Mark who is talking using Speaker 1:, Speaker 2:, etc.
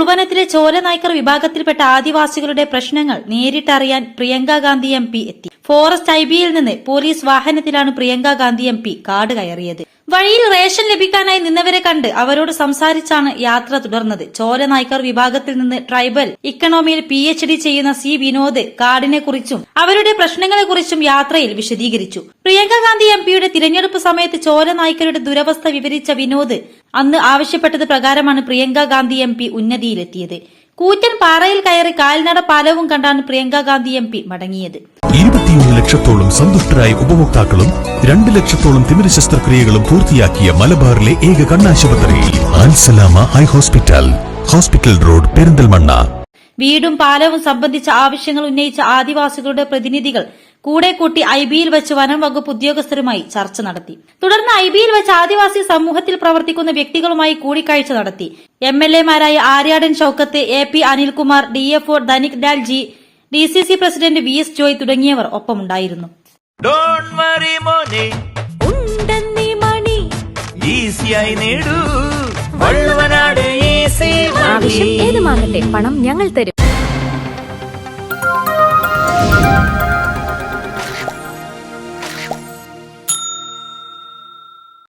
Speaker 1: ഉൾവനത്തിലെ ചോലനായ്ക്കർ വിഭാഗത്തിൽപ്പെട്ട ആദിവാസികളുടെ പ്രശ്നങ്ങൾ നേരിട്ടറിയാൻ പ്രിയങ്ക ഗാന്ധി എം പി എത്തി. ഫോറസ്റ്റ് ഐ ബിയിൽ നിന്ന് പോലീസ് വാഹനത്തിലാണ് പ്രിയങ്ക ഗാന്ധി എം പി കാട് കയറിയത്. വഴിയിൽ റേഷൻ ലഭിക്കാനായി നിന്നവരെ കണ്ട് അവരോട് സംസാരിച്ചാണ് യാത്ര തുടർന്നത്. ചോര നായ്ക്കർ വിഭാഗത്തിൽ നിന്ന് ട്രൈബൽ ഇക്കണോമിയിൽ പി എച്ച് ഡി ചെയ്യുന്ന സി വിനോദ് കാർഡിനെക്കുറിച്ചും കുറിച്ചും അവരുടെ പ്രശ്നങ്ങളെക്കുറിച്ചും യാത്രയിൽ വിശദീകരിച്ചു. പ്രിയങ്ക ഗാന്ധി എം പിയുടെ തിരഞ്ഞെടുപ്പ് സമയത്ത് ചോര നായ്ക്കരുടെ ദുരവസ്ഥ വിവരിച്ച വിനോദ് അന്ന് ആവശ്യപ്പെട്ടത് പ്രകാരമാണ് പ്രിയങ്ക ഗാന്ധി എം പി ഉന്നതിയിലെത്തിയത്. കൂറ്റൻ പാറയിൽ കയറി കാൽനട പാലവും കണ്ടാണ് പ്രിയങ്ക ഗാന്ധി എം പി മടങ്ങിയത്.
Speaker 2: ഇരുപത്തിയൊന്ന് ലക്ഷത്തോളം സന്തുഷ്ടരായ ഉപഭോക്താക്കളും രണ്ട് ലക്ഷത്തോളം തിമിര ശസ്ത്രക്രിയകളും പൂർത്തിയാക്കിയ മലബാറിലെ ഏക കണ്ണാശുപത്രി ആൻസലാമ high hospital. Hospital road Perinthalmanna.
Speaker 1: വീടും പാലവും സംബന്ധിച്ച ആവശ്യങ്ങൾ ഉന്നയിച്ച ആദിവാസികളുടെ പ്രതിനിധികൾ കൂടെ കൂട്ടി ഐ ബിയിൽ വെച്ച് വനം വകുപ്പ് ഉദ്യോഗസ്ഥരുമായി ചർച്ച നടത്തി. തുടർന്ന് ഐ ബിയിൽ വെച്ച് ആദിവാസി സമൂഹത്തിൽ പ്രവർത്തിക്കുന്ന വ്യക്തികളുമായി കൂടിക്കാഴ്ച നടത്തി. M L എമാരായ Aryadan Shoukath A P Anilkumar D F O Dhanik Dalji D C C president V S Joy തുടങ്ങിയവർ ഒപ്പമുണ്ടായിരുന്നു.
Speaker 3: ആവശ്യം ഏതുമാകട്ടെ പണം ഞങ്ങൾ തരും.